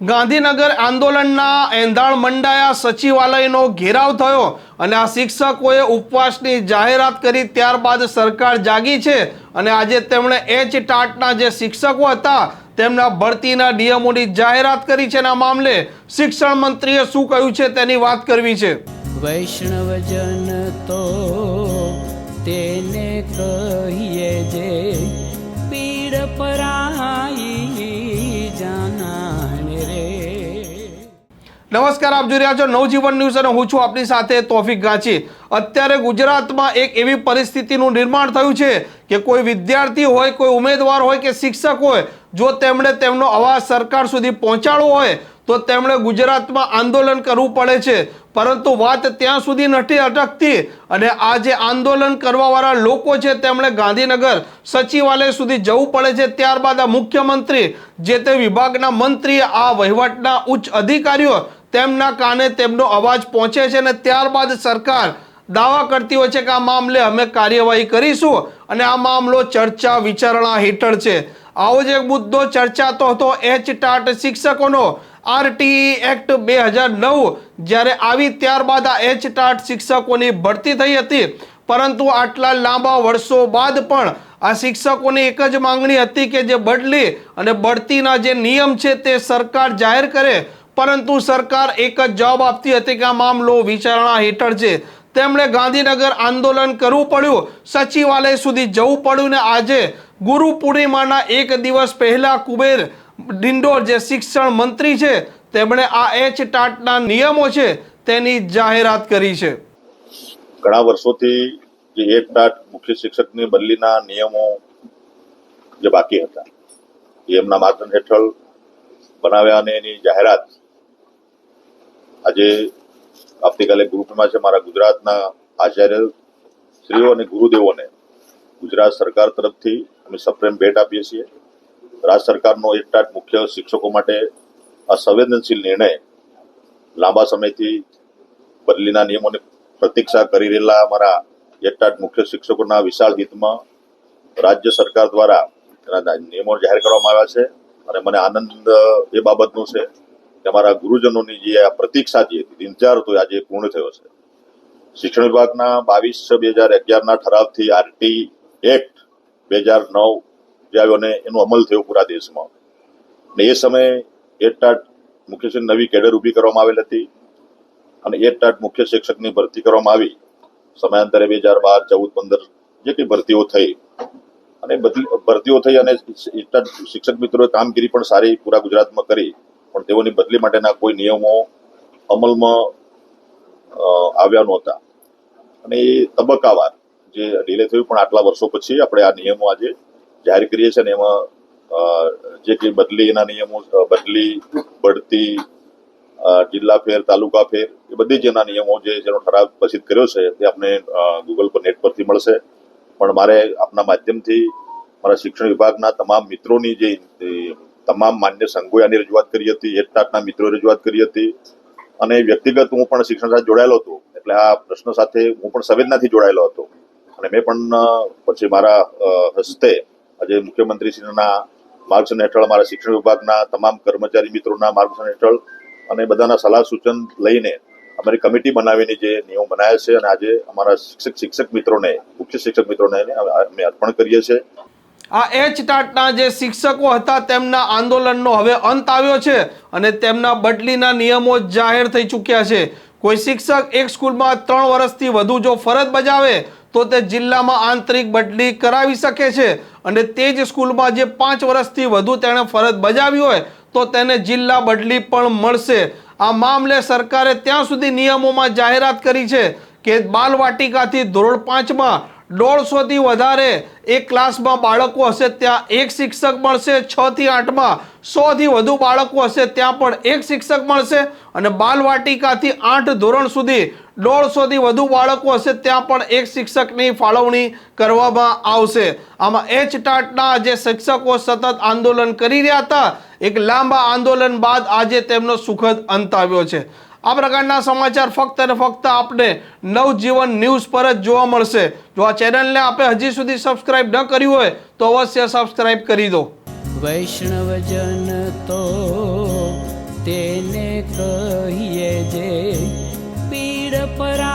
ગાંધીનગર આંદોલનના એંધાણ મંડાયા સચિવાલયનો ઘેરાવ થયો અને આ શિક્ષકોએ ઉપવાસની જાહેરાત કરી ત્યારબાદ સરકાર જાગી છે અને આજે તેમણે એચ ટાટના જે શિક્ષકો હતા તેમના ભરતીના નિયમોની જાહેરાત કરી છે અને આ મામલે શિક્ષણ મંત્રીએ શું કહ્યું છે તેની વાત કરવી છે. વૈષ્ણવજન તો તેને કહીએ જે પીડ પરાઈ નમસ્કાર, આપ જોઈ રહ્યા છો નવજીવન ન્યૂઝ અને હું છું આપની સાથે તોફિક ગાંચી. અત્યારે ગુજરાતમાં એક એવી પરિસ્થિતિનું નિર્માણ થયું છે કે કોઈ વિદ્યાર્થી હોય, કોઈ ઉમેદવાર હોય કે શિક્ષક હોય, જો તેમણે તેમનો અવાજ સરકાર સુધી પહોંચાડવો હોય, તો તેમણે ગુજરાતમાં આંદોલન કરવું પડે છે. પરંતુ વાત ત્યાં સુધી નથી અટકતી અને આ જે આંદોલન કરવાવાળા લોકો છે તેમણે ગાંધીનગર સચિવાલય સુધી જવું પડે છે. ત્યારબાદ આ મુખ્યમંત્રી, જે તે વિભાગના મંત્રી આ વહીવટના ઉચ્ચ અધિકારીઓ તેમના કાને તેમનો અવાજ પહોંચે છે અને ત્યારબાદ સરકાર દાવા કરતી હોય છે કે આ મામલે અમે કાર્યવાહી કરીશું અને આ મામલો ચર્ચા વિચારણા હેઠળ છે. આવો જ એક મુદ્દો ચર્ચાતો હતો એચ ટાટ શિક્ષકોનો. આરટીઈ એક્ટ બે હજાર નવ જ્યારે આવી ત્યારબાદ આ એચ ટાટ શિક્ષકોની ભરતી થઈ હતી. પરંતુ આટલા લાંબા વર્ષો બાદ પણ આ શિક્ષકોની એક જ માંગણી હતી કે જે બદલી અને બઢતીના જે નિયમ છે તે સરકાર જાહેર કરે પરંતુ સરકાર એક જ જવાબ આપતી હતી કે આ મામલો વિચારણા હેઠળ છે. તેમણે ગાંધીનગર આંદોલન કરવું પડ્યું. સચિવાલય સુધી જવું પડ્યું ને આજે ગુરુ પૂર્ણિમાના એક દિવસ પહેલા કુબેર ડિંડોર જે શિક્ષણ મંત્રી છે, તેમણે આ એચ ટાટના નિયમો છે તેની જાહેરાત કરી છે. ઘણા વર્ષોથી જે એક ટાટ મુખ્ય શિક્ષકની બદલીના નિયમો જે બાકી હતા, એ એમના માધ્યમ હેઠળ બનાવ્યા અને એની જાહેરાત આજે આવતીકાલે ગ્રુપમાં છે મારા ગુજરાતના આચાર્ય શ્રીઓ અને ગુરુદેવોને ગુજરાત સરકાર તરફથી અમે સપ્રેમ ભેટ આપીએ છીએ. રાજ્ય સરકારનો એકટાટ મુખ્ય શિક્ષકો માટે આ સંવેદનશીલ નિર્ણય લાંબા સમયથી બદલીના નિયમોની પ્રતીક્ષા કરી રહેલા અમારા એકટાટ મુખ્ય શિક્ષકોના વિશાળ હિતમાં રાજ્ય સરકાર દ્વારા એના નિયમો જાહેર કરવામાં આવ્યા છે અને મને આનંદ એ બાબતનો છે કે અમારા ગુરુજનોની જે આ પ્રતીક્ષા જે હતી ઇંતજાર હતો આજે પૂર્ણ થયો છે. શિક્ષણ વિભાગના બાવીસ છ બે હજાર અગિયારના ઠરાવથી આરટી એક્ટ બે હજાર નવ જે આવ્યો અને એનો અમલ થયો પૂરા દેશમાં. ને એ સમયે એટાટ મુખ્ય નવી કેડર ઊભી કરવામાં આવેલ હતી અને એટાટ મુખ્ય શિક્ષકની ભરતી કરવામાં આવી. સમયાંતરે બે હજાર બાર, ચૌદ, પંદર જે કંઈ ભરતીઓ થઈ અને બધી ભરતીઓ થઈ અને શિક્ષક મિત્રોએ કામગીરી પણ સારી પૂરા ગુજરાતમાં કરી. પણ તેઓની બદલી માટેના કોઈ નિયમો અમલમાં આવ્યા નહોતા. અને એ તબક્કાવાર જે ડિલે થયું પણ આટલા વર્ષો પછી આપણે આ નિયમો આજે જાહેર કરીએ છીએ અને એમાં જે કંઈ બદલીના નિયમો બદલી, બઢતી જિલ્લા ફેર, તાલુકા ફેર, એ બધી જ એના નિયમો જે જેનો ઠરાવ પસિત કર્યો છે તે આપને ગૂગલ પર નેટ પરથી મળશે. પણ મારે આપના માધ્યમથી મારા શિક્ષણ વિભાગના તમામ મિત્રોની જે તમામ માન્ય સંઘોએ આની રજૂઆત કરી હતી એટટાટના મિત્રોએ રજૂઆત કરી હતી. અને વ્યક્તિગત હું પણ શિક્ષણ સાથે જોડાયેલો હતો, એટલે આ પ્રશ્ન સાથે હું પણ સંવેદનાથી જોડાયેલો હતો. અને મેં પણ પછી મારા હસ્તે આજે મુખ્યમંત્રીશ્રીના માર્ગદર્શન હેઠળ, મારા શિક્ષણ વિભાગના તમામ કર્મચારી મિત્રોના માર્ગદર્શન હેઠળ અને બધાના સલાહ સૂચન લઈને અમારી કમિટી બનાવીને જે નિયમો બનાવ્યા છે અને આજે અમારા શિક્ષક શિક્ષક મિત્રોને મુખ્ય શિક્ષક મિત્રોને અમે અર્પણ કરીએ છીએ. આ એચ ટાટના જે શિક્ષકો હતા તેમના આંદોલનનો હવે અંત આવ્યો છે અને તેમના બદલીના નિયમો જાહેર થઈ ચૂક્યા છે. કોઈ શિક્ષક એક સ્કૂલમાં ત્રણ વર્ષથી વધુ જો ફરજ બજાવે તો તે જિલ્લામાં આંતરિક બદલી કરાવી શકે છે અને તે જ સ્કૂલમાં જે પાંચ વર્ષથી વધુ તેણે ફરજ બજાવી હોય તો તેને જિલ્લા બદલી પણ મળશે. આ મામલે સરકારે ત્યાં સુધી નિયમોમાં જાહેરાત કરી છે કે બાલવાટિકાથી ધોરણ પાંચમાં દોઢસોથી વધારે એક ક્લાસમાં બાળકો હશે, ત્યાં એક શિક્ષક મળશે છ થી આઠમાં સોથી વધુ બાળકો હશે, ત્યાં પણ એક શિક્ષક મળશે અને બાલવાટિકાથી આઠ ધોરણ સુધી દોઢસોથી વધુ બાળકો હશે, ત્યાં પણ એક શિક્ષકની ફાળવણી કરવામાં આવશે. આમાં એચ ટાટના જે શિક્ષકો સતત આંદોલન કરી રહ્યા હતા, એક લાંબા આંદોલન બાદ આજે તેમનો સુખદ અંત આવ્યો છે. આ પ્રકારના સમાચાર ફક્ત અને ફક્ત આપને નવજીવન ન્યૂઝ પર જ જોવા મળશે. જો આ ચેનલને આપે હજી સુધી સબસ્ક્રાઇબ ન કર્યું હોય, તો અવશ્ય સબસ્ક્રાઇબ કરી દો. વૈષ્ણવજન તો કહીએ જે પીડ પરા